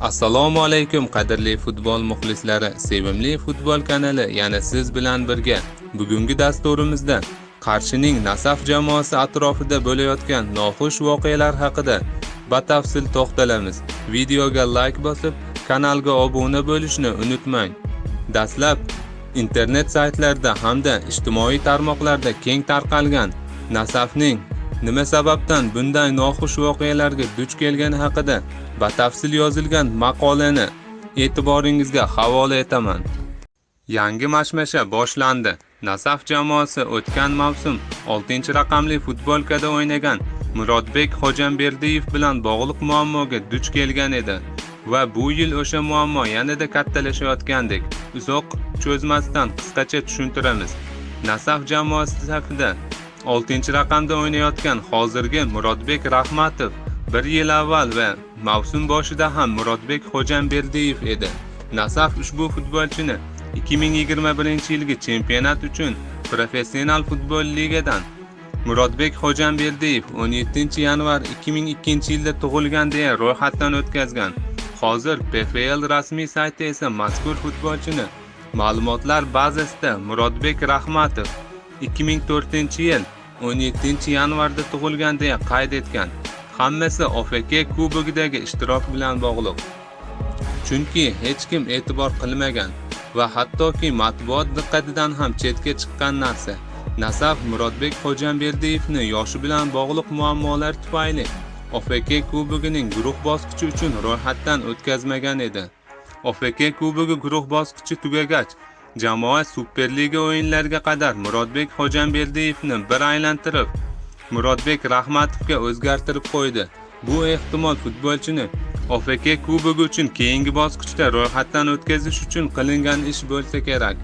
Assalomu alaykum qadrli futbol muxlislari. Sevimli futbol kanali yana siz bilan birga. Bugungi dasturimizda Qarshining Nasaf jamoasi atrofida bo'layotgan noxush voqealar haqida batafsil to'xtalamiz. Videoga like bosib, kanalga obuna bo'lishni unutmang. Dastlab internet saytlarda hamda ijtimoiy tarmoqlarda keng tarqalgan Nasafning nima sababdan bunday noxush voqealarga duch kelgani haqida batafsil yozilgan maqolani e'tiboringizga havola etaman. Yangi mashmasha boshlandi. Nasaf jamoasi o'tgan mavsum 6-raqamli futbolkada o'ynagan Murodbek Xo'jamberdiyev bilan bog'liq muammoga duch kelgan edi va bu yil o'sha muammo yanada kattalashayotgandek. Uzoq cho'zmasdan qisqacha tushuntiramiz. Nasaf jamoasi safida 6-raqamda o'ynayotgan hozirgi Murodbek Rahmatov bir yil avval va mavsum boshida ham Murodbek Xo'jamberdiyev edi. Nasaf ushbu futbolchini 2021-yilgi chempionat uchun professional futbol ligadan Murodbek Xo'jamberdiyev 17-yanvar 2002-yilda tug'ilgan deya ro'yxatdan o'tkazgan. Hozir PFL rasmiy sayti esa mazkur futbolchini ma'lumotlar bazasida Murodbek Rahmatov 2004 yil 17-yanvarda tug'ilgan deya qayd etgan. Hammasi OFK kubogidagi ishtirok bilan bog'liq. Chunki hech kim e'tibor qilmagan va hattoki matbuot diqqatidan ham chetga chiqqan narsa. Nasaf Murodbek Xo'jamberdiyevni yoshi bilan bog'liq muammolar tufayli OFK kubogining guruh bosqichi uchun ro'yxatdan o'tkazmagan edi. OFK kubogi guruh bosqichi tugagach, jamoa Superliga o'yinlariga qadar Murodbek Xo'jamberdiyevni bir aylantirib, Murodbek Rahmatovga o'zgartirib qo'ydi. Bu ehtimol futbolchini OFK kubogi uchun keyingi bosqichda ro'yxatdan o'tkazish uchun qilingan ish bo'lsa kerak.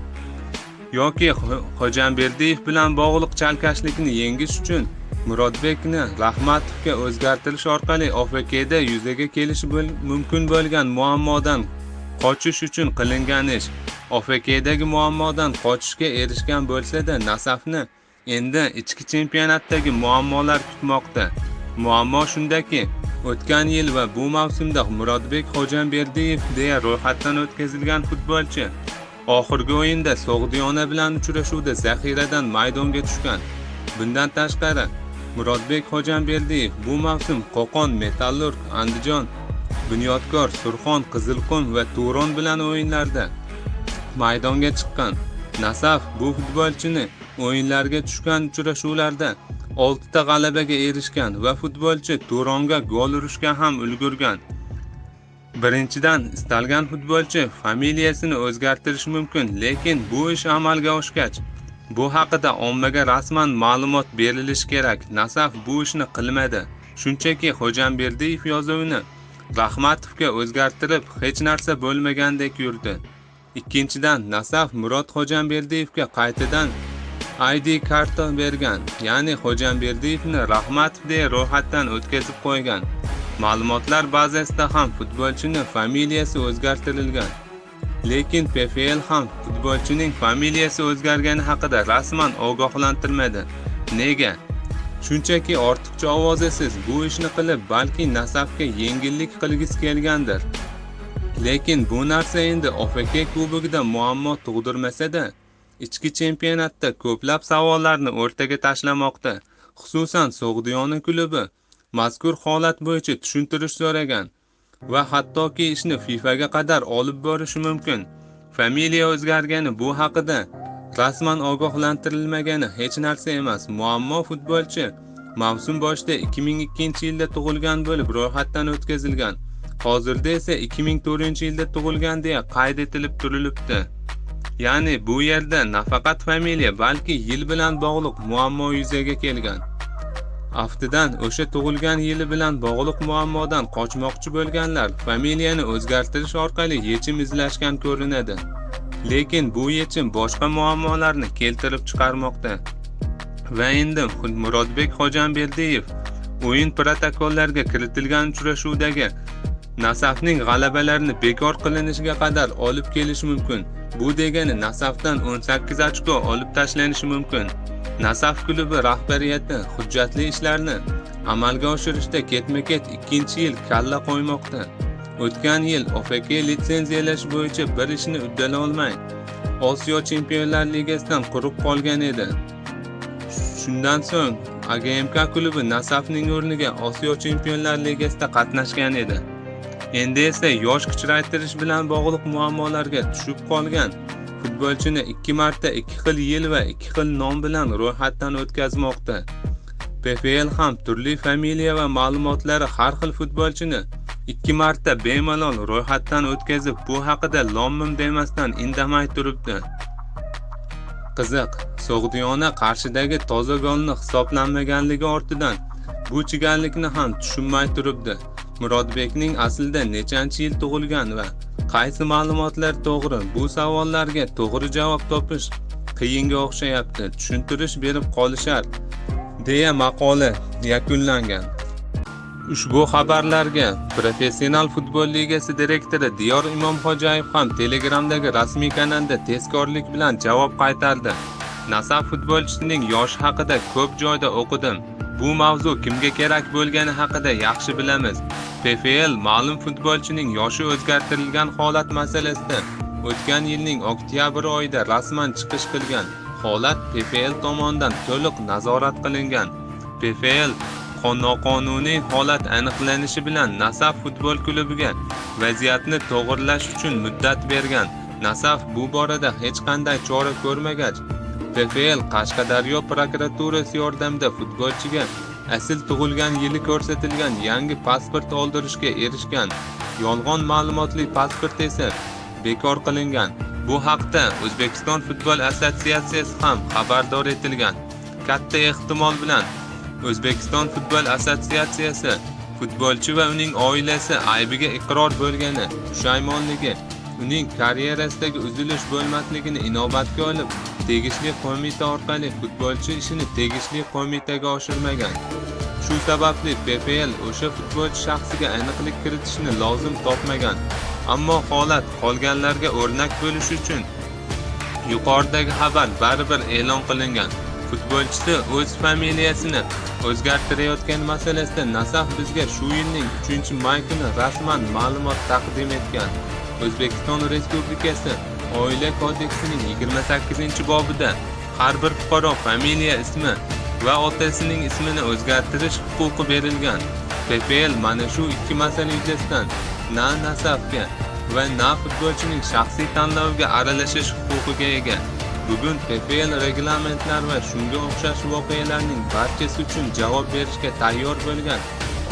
yoki Xo'jamberdiyev bilan bog'liq chalkashlikni yengish uchun Murodbekni Rahmatovga o'zgartirish orqali OFKda yuzaga kelishi mumkin bo'lgan muammodan qochish uchun qilingan ish. OFKdagi muammodan qochishga erishgan bo'lsa-da, Nasafni endi ichki chempionatdagi muammolar kutmoqda. Muammo shundaki, o'tgan yil va bu mavsumda Murodbek Xo'jamberdiyev deya ro'yxatdan o'tkazilgan futbolchi oxirgi o'yinda Sog'diyona bilan uchrashuvda zaxiradan maydonga tushgan. Bundan tashqari, Murodbek Xo'jamberdiyev bu mavsum Qo'qon, Metallurg, Andijon, Bunyodkor, Surxon, Qizilqum va Turon bilan o'yinlarda maydonga chiqqan. Nasaf bu futbolchini o'yinlarga tushgan uchrashuvlarda 6 ta g'alabaga erishgan va futbolchi Turonga gol urishga ham ulgurgan. Birinchidan, istalgan futbolchi familiyasini o'zgartirishi mumkin, lekin bu ish amalga oshgach, bu haqida ommaga rasman ma'lumot berilishi kerak. Nasaf bu ishni qilmadi. Shunchaki Xo'jamberdiyev yozuvini Rahmatovga o'zgartirib, hech narsa bo'lmagandek yurdi. Ikkinchidan, Nasaf Murod Xo'jamberdiyevga qaytadan ID karta bergan, ya'ni Xo'jamberdiyevni Rahmatov deya ro'yxatdan o'tkazib qo'ygan. Ma'lumotlar bazasida ham futbolchini familiyasi o'zgartirilgan. Lekin PFL ham futbolchining familiyasi o'zgargani haqida rasman ogohlantirmadi. Nega? Shunchaki ortiqcha ovozasiz bu ishni qilib, balki Nasafga yengillik qilgisi kelgandir. Lekin bu narsa endi OFK kubogida muammo tug'dirmasa-da, ichki chempionatda ko'plab savollarni o'rtaga tashlamoqda. Xususan Sog'diyona klubi mazkur holat bo'yicha tushuntirish so'ragan va hattoki ishni FIFAga qadar olib borishi mumkin. Familiya o'zgargani bu haqida rasman ogohlantirilmagani hech narsa emas. Muammo futbolchi mavsum boshida 2002-yilda tug'ilgan bo'lib ro'yxatdan o'tkazilgan. Hozirda esa 2004-yilda tug'ilgan deya qayd etilib turilibdi. Ya'ni bu yerda nafaqat familiya, balki yil bilan bog'liq muammo yuzaga kelgan. Aftidan o'sha tug'ilgan yili bilan bog'liq muammodan qochmoqchi bo'lganlar familiyani o'zgartirish orqali yechim izlashgan ko'rinadi. Lekin bu yechim boshqa muammolarni keltirib chiqarmoqda. Va endi Murodbek Xo'jamberdiyev o'yin protokollariga kiritilgan uchrashuvdagi Nasafning g'alabalarini bekor qilinishiga qadar olib kelish mumkin. Bu degani Nasafdan 18 ochko olib tashlanishi mumkin. Nasaf klubi rahbariyati hujjatli ishlarni amalga oshirishda ketma-ket ikkinchi yil kalla qo'ymoqda. O'tgan yil OFK litsenziyalash bo'yicha bir ishni uddala olmay, Osiyo Chempionlar Ligasidan quruq qolgan edi. Shundan so'ng AGMK klubi Nasafning o'rniga Osiyo Chempionlar Ligasida qatnashgan edi. Endi esa yosh kichraytirish bilan bog'liq muammolarga tushib qolgan futbolchini ikki marta ikki xil yil va ikki xil nom bilan ro'yxatdan o'tkazmoqda. PFL ham turli familiya va ma'lumotlari har xil futbolchini ikki marta bemalol ro'yxatdan o'tkazib, bu haqida lommim demasdan indamay turibdi. Qiziq, So'g'diyona Qarshidagi toza golni hisoblanmaganligi ortidan bu chigallikni ham tushunmay turibdi. Murodbekning aslida nechanchi yil tug'ilgan va qaysi ma'lumotlar to'g'ri? Bu savollarga to'g'ri javob topish qiyinga o'xshayapti. Tushuntirish berib qolishar, deya maqola yakunlangan. Ushbu xabarlarga Professional futbol ligasi direktori Diyor Imomxo'jayev ham Telegramdagi rasmiy kanalda tezkorlik bilan javob qaytardi. Nasaf futbolchisining yoshi haqida ko'p joyda o'qidim. Bu mavzu kimga kerak bo'lgani haqida yaxshi bilamiz. PFL ma'lum futbolchining yoshi o'zgartirilgan holat masalasida o'tgan yilning oktyabr oyida rasman chiqish qilgan. Holat PFL tomonidan to'liq nazorat qilingan. PFL noqonuniy holat aniqlanishi bilan Nasaf futbol klubiga vaziyatni to'g'irlash uchun muddat bergan. Nasaf bu borada hech qanday chora ko'rmagach, PFL Qashqadaryo prokuraturasi yordamida futbolchiga asl tug'ilgan yili ko'rsatilgan yangi pasport oldirishga erishgan. Yolg'on ma'lumotli pasport esa bekor qilingan. Bu haqda O'zbekiston futbol assotsiatsiyasi ham xabardor etilgan. Katta ehtimol bilan O'zbekiston futbol assotsiatsiyasi futbolchi va uning oilasi aybiga iqror bo'lgani, pushaymonligi, uning karyerasidagi uzilish bo'lmasligini inobatga olib, tegishli qo'mita orqali futbolchi ishini tegishli qo'mitaga oshirmagan. Shu sababli ppl o'sha futbolchi shaxsiga aniqlik kiritishni lozim topmagan. Ammo holat qolganlarga o'rnak bo'lish uchun yuqoridagi xabar baribir e'lon qilingan. Futbolchisi o'z familiyasini o'zgartirayotgan masalasida Nasaf bizga shu yilning 3-may kuni rasman ma'lumot taqdim etgan. O'zbekiston Respublikasi Oila kodeksining 28-bobida har bir fuqaro familiya ismi va otasining ismini o'zgartirish huquqi berilgan. PFL mana shu ikki masala yuzasidan na nasabga va na futbolchining shaxsiy tanloviga aralashish huquqiga ega. Bugun PFL reglamentlar va shunga o'xshash voqealarning barchasi uchun javob berishga tayyor bo'lgan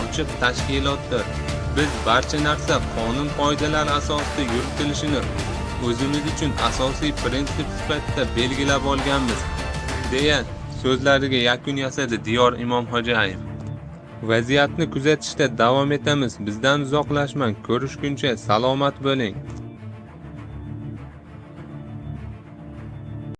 ochiq tashkilotdir. Biz barcha narsa qonun qoidalari asosida yuritilishini o'zimiz uchun asosiy prinsip sifatida belgilab olganmiz, deya so'zlariga yakun yasadi Diyor Imomxo'jayev. Vaziyatni kuzatishda davom etamiz. Bizdan uzoqlashmang. Ko'rishguncha salomat bo'ling.